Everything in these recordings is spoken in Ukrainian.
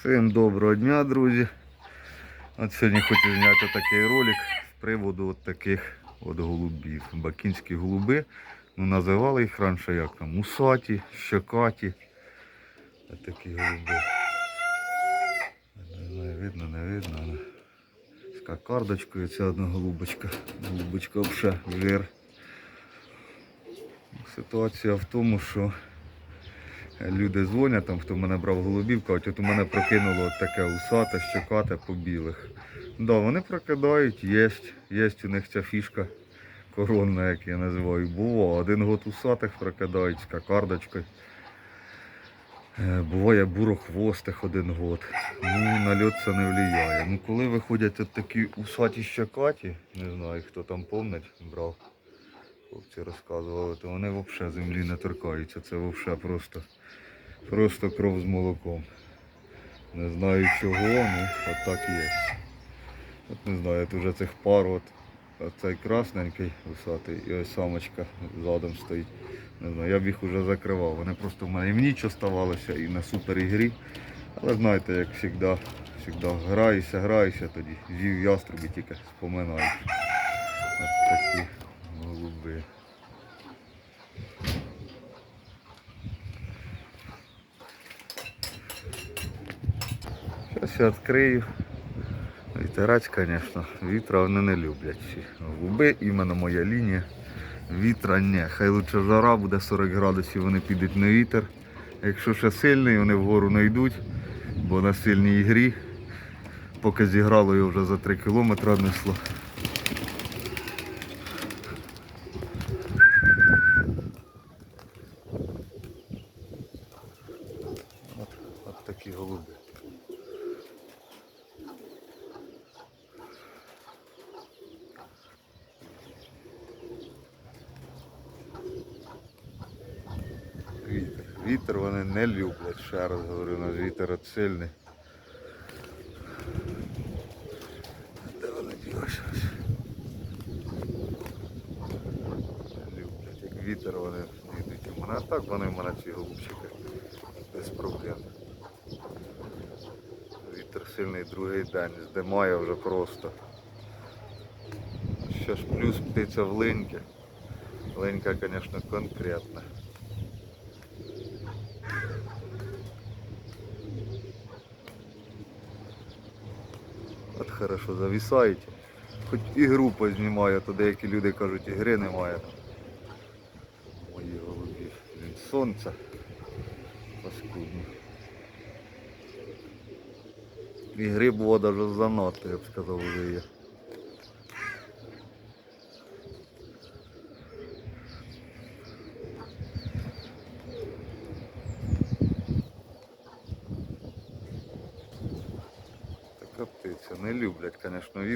Всім доброго дня, друзі. От сьогодні хочу зняти такий ролик з приводу от таких от голубів. Бакінські голуби. Ну, називали їх раніше як там усаті, щокаті. От такі голуби. Не знаю, видно, не видно. але З кокардочкою ця одна голубочка. Голубочка вже вир. Ситуація в тому, що люди дзвонять, там, хто мене брав голубів, кажуть, от у мене прокинуло таке усате, щокате по білих. Да, вони прокидають, є, є у них ця фішка коронна, як я називаю. Було. Один год усатих прокидають з кокардочкою. Е, Буває бурохвостих один год. Ну, на льот це не впливає. Ну, коли виходять от такі усаті щокаті, не знаю, хто там помнить, брав. Хлопці розказували, то вони взагалі землі не торкаються. Це взагалі просто, просто кров з молоком. Не знаю чого, ну от так є. От не знаю, от вже цих пар, от, цей красненький висатий і ось самочка задом стоїть. Не знаю, я б їх вже закривав. Вони просто в мене і в ніч оставалися, і на супер ігрі. Але знаєте, як завжди, завжди граюся, граюся, тоді з'їв яструбі тільки споминаю. От такі голуби. Я відкрию. Вітерач, звісно, вітра вони не люблять Губи, іменно моя лінія. Вітра ні. Хай лучше жара буде 40 градусів, вони підуть на вітер. Якщо ще сильний, вони вгору не йдуть, бо на сильній ігрі. Поки зіграло його вже за 3 кілометри несло. От, от такі голуби. Вітер. Вітер вони не люблять, ще раз говорю, у нас вітер от сильний. Де вони ділися? Не люблять. Як вітер вони йдуть. У мене а так вони в мене ці голубчики. Без проблем. Вітер сильний другий день, здимає вже просто. Ще ж плюс птиця в линьки. Линька, звісно, конкретна. От хорошо, зависаєте. Хоч і групу познімаю, то деякі люди кажуть, ігри немає. Мої голубі. він Сонце. Паскудно. гри було навіть занадто, я б сказав, вже є. Така птиця. Не люблять,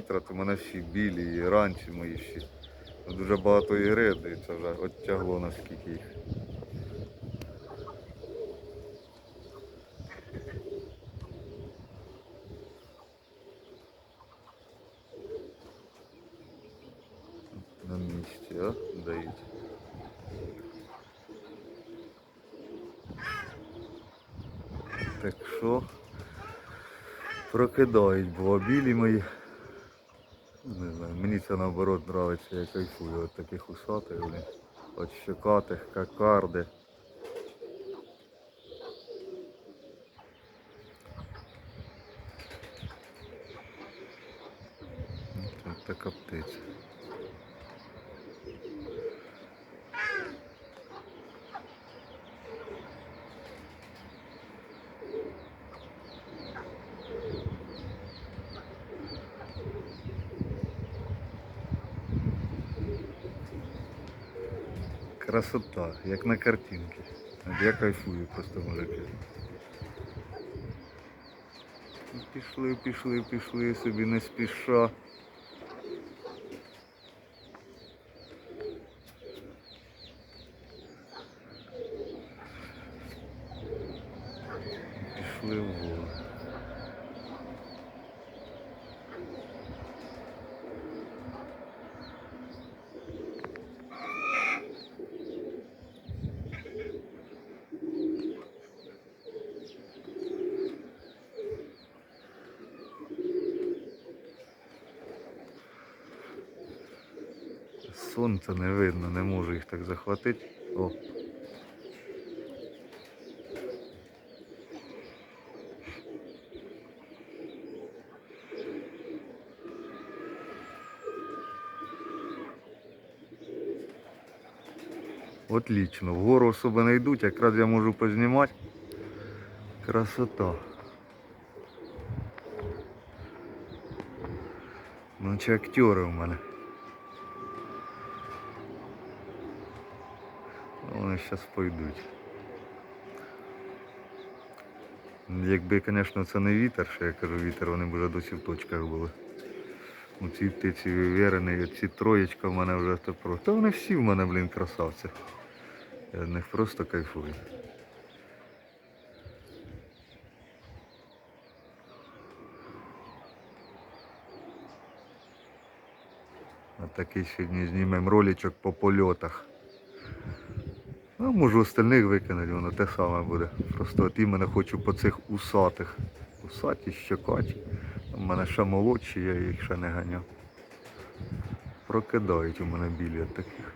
то мене всі білі і ранці мої всі. Ну, Дуже багато ігри, дивіться, вже оттягло наскільки їх. На місці, а? Дають. Так що прокидають, бо білі мої. Мені це наоборот подобається, я кайфую от таких усатих. От щекатих, кокарди. От така птиця. Красота, як на картинці. Я кайфую просто мужики. Пішли, пішли, пішли собі не спіша. Пішли вгору. Сонце не видно, не можу їх так захватити. О. Отлично, вгору особо не йдуть, якраз я можу познімати. Красота. Ну чи актери у мене. Ну, Вони зараз пойдуть. Якби, звісно, це не вітер, що я кажу вітер, вони б вже досі в точках були. Ну, ці птиці вивірені, ці троєчка в мене вже тепер. Та вони всі в мене, блін, красавці. Я від них просто кайфую. А такий сьогодні знімемо роличок по польотах. Ну, можу остальних викинути, воно те саме буде. Просто от іменно хочу по цих усатих. Усаті, щокаті. У мене ще молодші, я їх ще не ганяв. Прокидають у мене білі таких.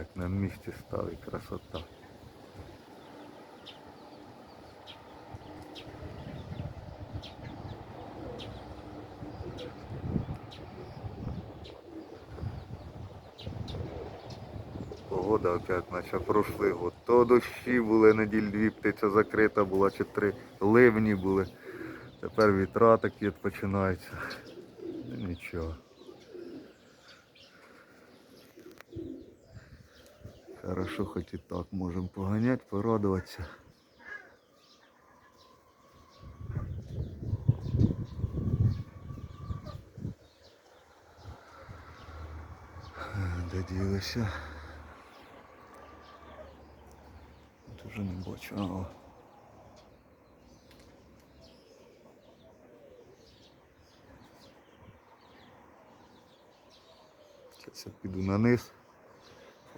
Так на місці став і красота. Погода опять наче прошлий год. То дощі були, неділь дві птиця закрита була, чи три ливні були. Тепер вітра такі починаються. Нічого. Хорошо, хоч і так можемо поганяти, порадуватися. Е, Де ділися? Тут вже не бачу. А, о. Зараз я піду на низ.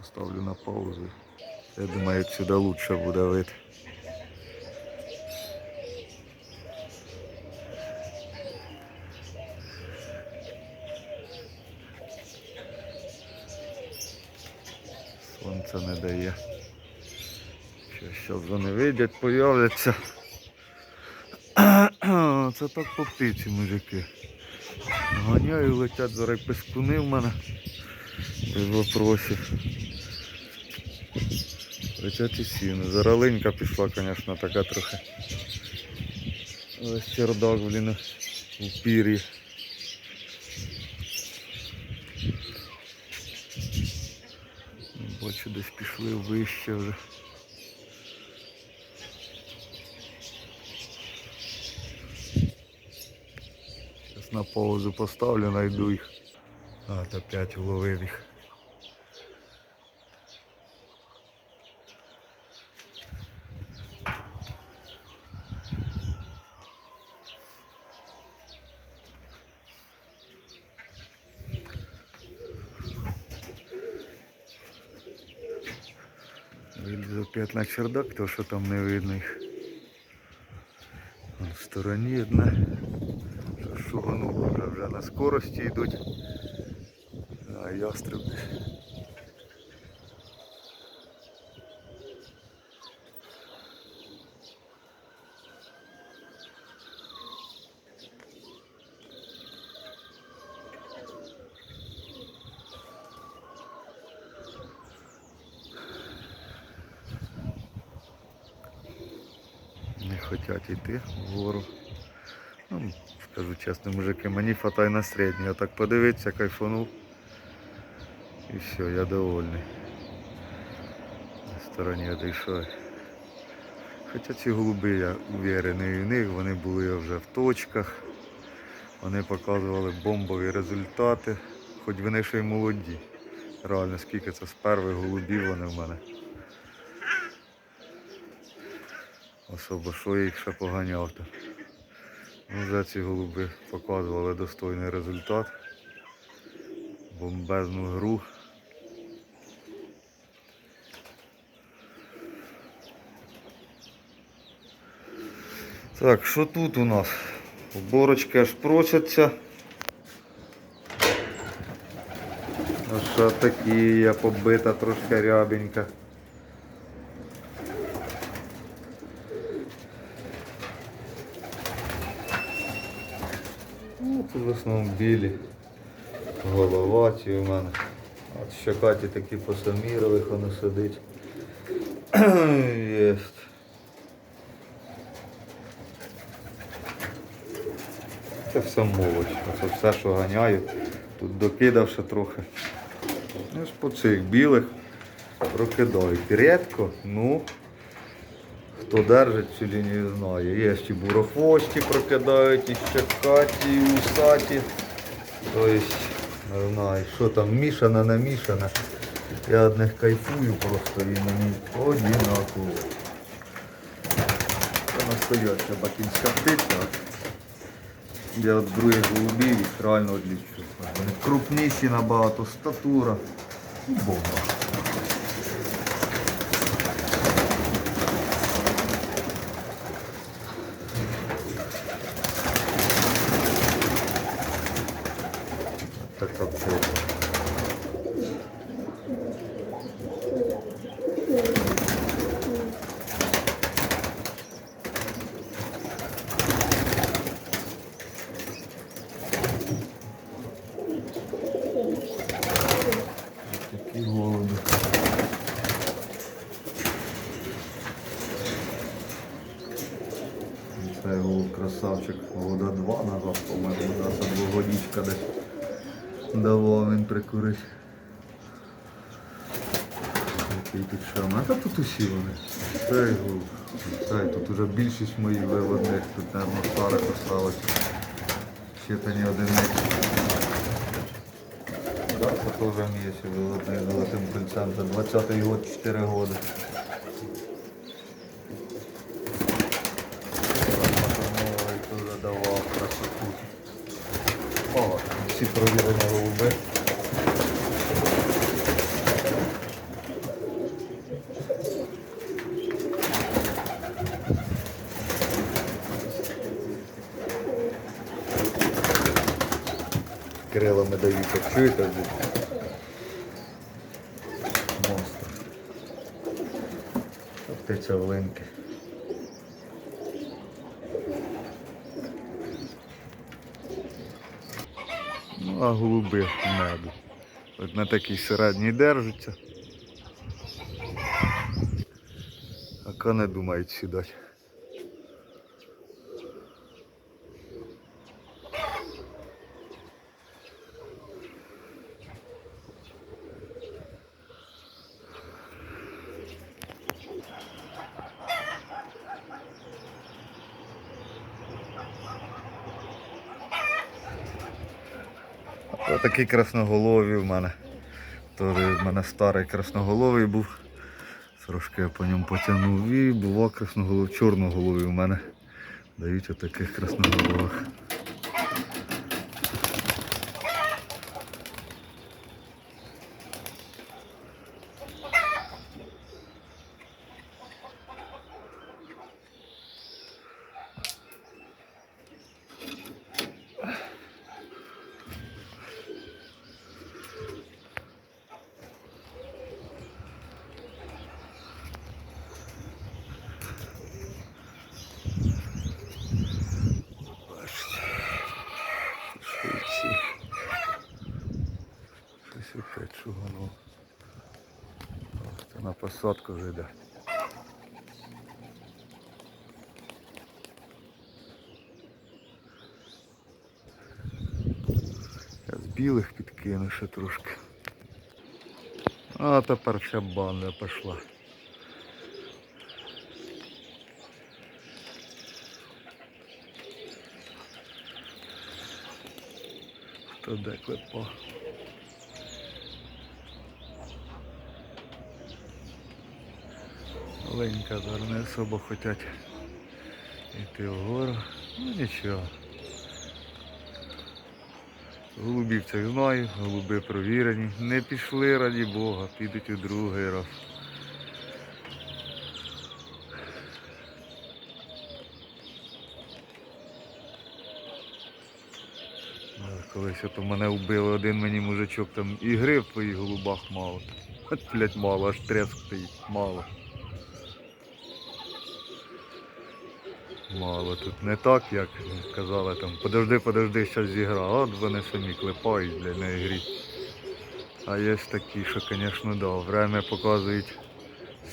Поставлю на паузу. Я думаю, сюди лучше буде вид. Сонце не дає. Зараз вони вийдуть, появляться. Це так по птиці, мужики. Ганяю, летять зараз пескуни в мене. Без вопросів. Летять сіни. Зараленька пішла, звісно, така трохи. Ось чердак, блін, у пір'ї. Бачу, десь пішли вище вже. Зараз на паузу поставлю, найду їх. А, от опять уловив їх. Вилізу на чердак, то що там не видно їх. Вон В стороні одна. Шугануло вже, на скорості йдуть. А ястреби. Не хочуть йти вгору. Ну, скажу чесно, мужики, мені фатай на середній. Я так подивитися, кайфанув. І все, я довольний. На стороні одійшов. Хоча ці голуби, я уверений в них, вони були вже в точках. Вони показували бомбові результати, хоч вони ще й молоді. Реально, скільки це з перших голубів вони в мене. Особо що їх ще поганяв то. Вже ці голуби показували достойний результат. Бомбезну гру. Так, що тут у нас? Борочки аж просяться. А що такі я побита трошки рябенька. Ну, тут в основному білі. Головаті у мене. От щокаті такі посамірових воно сидить. Єсть. Це все молодь. Це все, що ганяю. Тут докидав ще трохи. По цих білих прокидають. Рідко, ну хто держить цю лінію знає. Є ще бурохвості прокидають, і щекаті, і усаті. Тобто, не знаю, що там мішане, не мішане. Я від них кайфую просто і мені одинаково. Це настояща бакінська птиця. Я от других голубів їх реально відлічу. Вони крупніші набагато, статура. Бомба. Така птиця. Такі голуби. Це голуб красавчик. Года два назад, по-моєму, да, це двогодічка десь. Прикурить. Який тут шам. А тут усі вони. Цей голуб. Тут уже більшість моїх виводних. Тут, мабуть, старих осталось. Ще та ні одиниці. Да, це теж ще виводний золотим кольцем. За 20-й год 4 года. Пацановий давав красоту. О, всі провірені голуби. Крилами дають, як чуєте? Монстр. Птиця влинки. Ну, а голуби меду. От на такій середній держаться. А кони думають сідати. Такий красноголовий в мене. Теж в мене старий красноголовий був. Трошки я по ньому потягнув і було красноголов, чорноголовий у мене. Дають отаких красноголових. Швидці. Щось опять шуганув. Це на посадку вже йде. Я з білих підкину ще трошки. А тепер вся банда пішла. Хто де клепав? Маленька зараз не особо хочуть йти вгору. Ну нічого. Голубів цих знаю, голуби провірені. Не пішли, раді Бога, підуть у другий раз. Колись ото мене вбили один мені мужичок там і грив по голубах мало. От, блядь, мало, аж треск стоїть, мало. Мало тут не так, як казали там, подожди, подожди, щас зігра. От вони самі клепають для неї грі. А є такі, що, звісно, да, время показують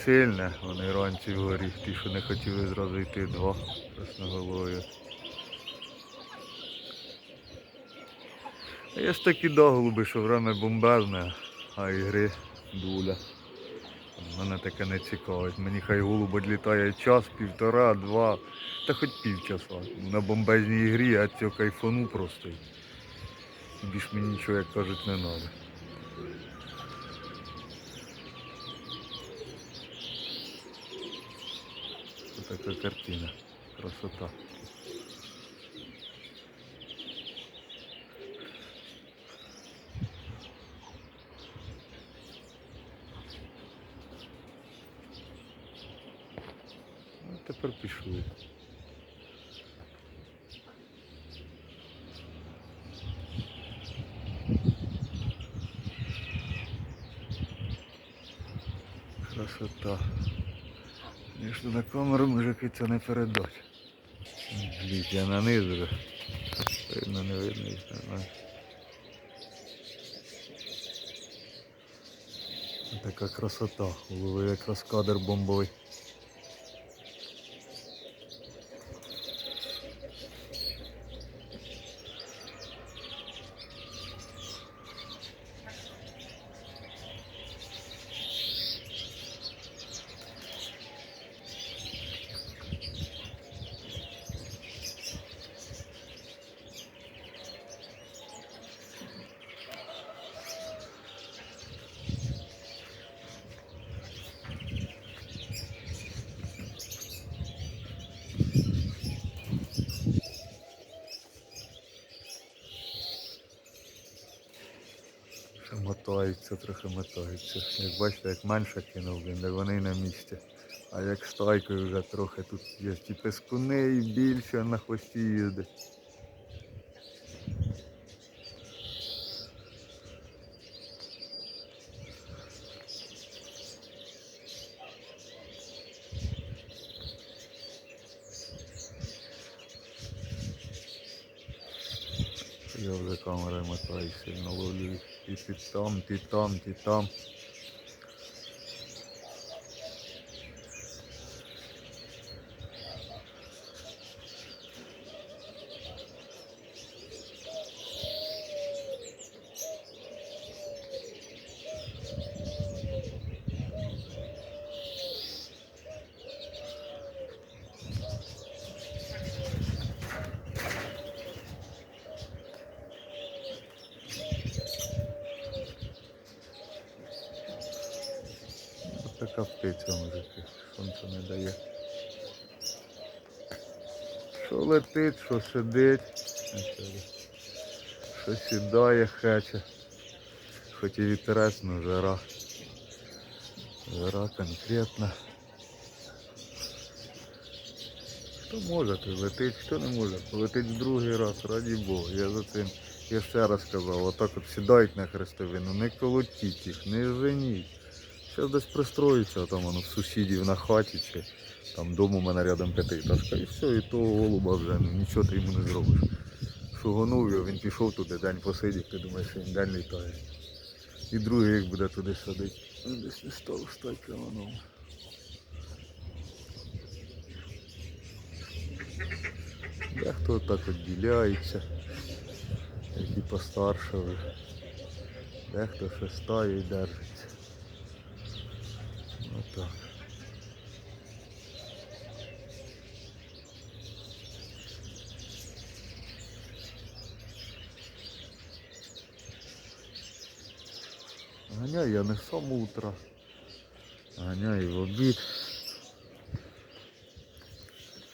сильне, вони ранці вгорі, ті, що не хотіли зразу йти два красноголові. А є такі да, що время бомбезне, а ігри дуля. Мене таке не цікавить. Мені хай голуб відлітає час, півтора, два, та хоч півчаса. На бомбезній ігрі я цього кайфану просто. Більш мені нічого, як кажуть, не треба. Така картина. Красота. Ну, тепер пішли. Красота. Звісно, на камеру мужики це не передать. Блін, я на низ. Видно, не видно, їх нормально. Така красота. Голови якраз кадр бомбовий. Ще мотаються, трохи мотаються. Як бачите, як менше кинув де вони на місці. А як стайкою вже трохи тут є і пескуни, і більше на хвості їздить. Я вже камерою мотаю, сильно ловлю їх. Ти там, ти там, ти там. Ось така птиця мужики, сонце не дає. Що летить, що сидить, що сідає, хече. Хоч і вітерець, но жара. Жара конкретна. Хто може, летить, хто не може. Летить в другий раз, раді Бога. Я за цим я ще раз сказав, отак от сідають на хрестовину, не колотіть їх, не женіть. Зараз десь пристроїться, там воно в сусідів на хаті чи там дому у мене рядом п'ятиэтажка. І все, і того голуба вже ну, нічого ти йому не зробиш. Шугонув його, він пішов туди, день посидів, ти думаєш, що він день літає. І другий як буде туди садити. Він Десь не став стати воно. Дехто так відділяється, які постарше вже. Дехто ще стає і держиться. Отак. Ганяю я не з самого утра. Ганяю в обід.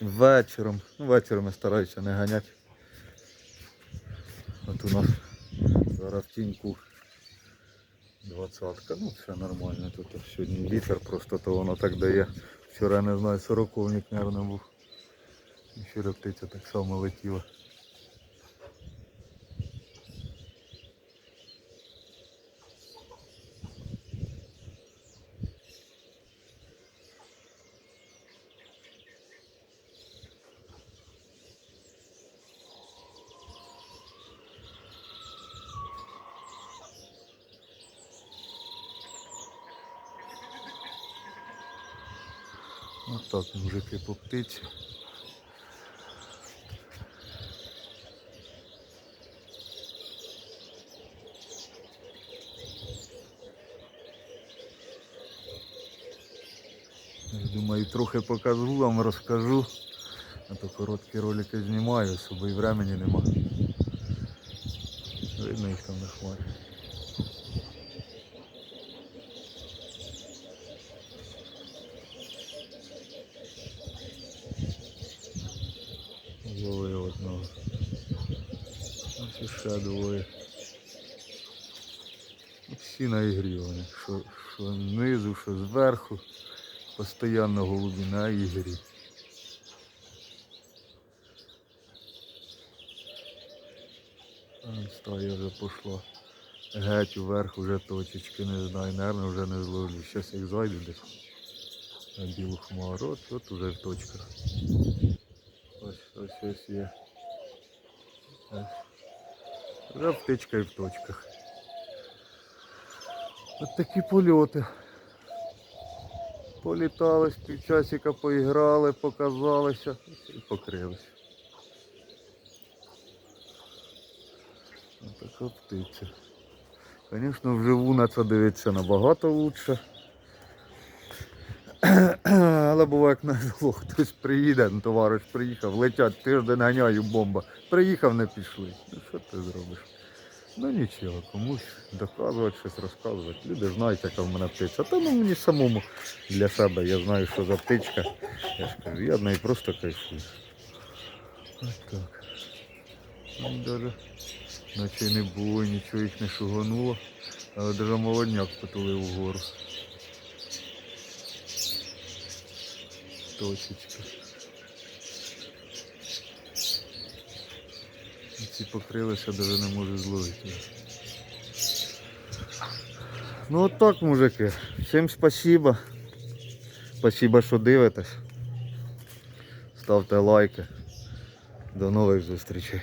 Вечором. Ну, вечором я стараюся не ганяти. От у нас Зараз в тіньку двадцятка, ну все нормально. Тут сьогодні вітер, просто то воно так дає. Вчора я не знаю, сороковник, мабуть, був. І Вчора птиця так само летіла. мужики по птиці. Я Думаю, трохи покажу вам, розкажу. А то короткі ролики знімаю, особо і времени нема. Видно їх там на хмарі. Всі на ігрі вони. Що, що знизу, що зверху. Постоянно голубі на ігрі. Стая вже пішла. Геть вверх уже точечки, не знаю, нервно вже не зловлю. Щас як зайду десь на білу хмару, от, от уже в точках. Ось, ось ось є. Вже птичка і в точках. От такі польоти. Політались, півчасика поіграли, показалися і покрилися. Ось така птиця. Звісно, вживу на це дивитися набагато лучше. Але буває, як назло, хтось приїде, ну, товариш приїхав, летять, тиждень ганяю, бомба. Приїхав, не пішли. Ну що ти зробиш? Ну нічого, комусь доказувати, щось розказувати. Люди знають, яка в мене птиця. Та ну мені самому для себе. Я знаю, що за птичка. Я ж кажу, я неї просто кайфую. Ось так. Даже наче не було, нічого їх не шугануло. Але даже молодняк потулив вгору. Точечка. Ці покрилися, даже не можу зловити. Ну от так, мужики. Всім спасибо. Спасибо, що дивитесь. Ставте лайки. До нових зустрічей.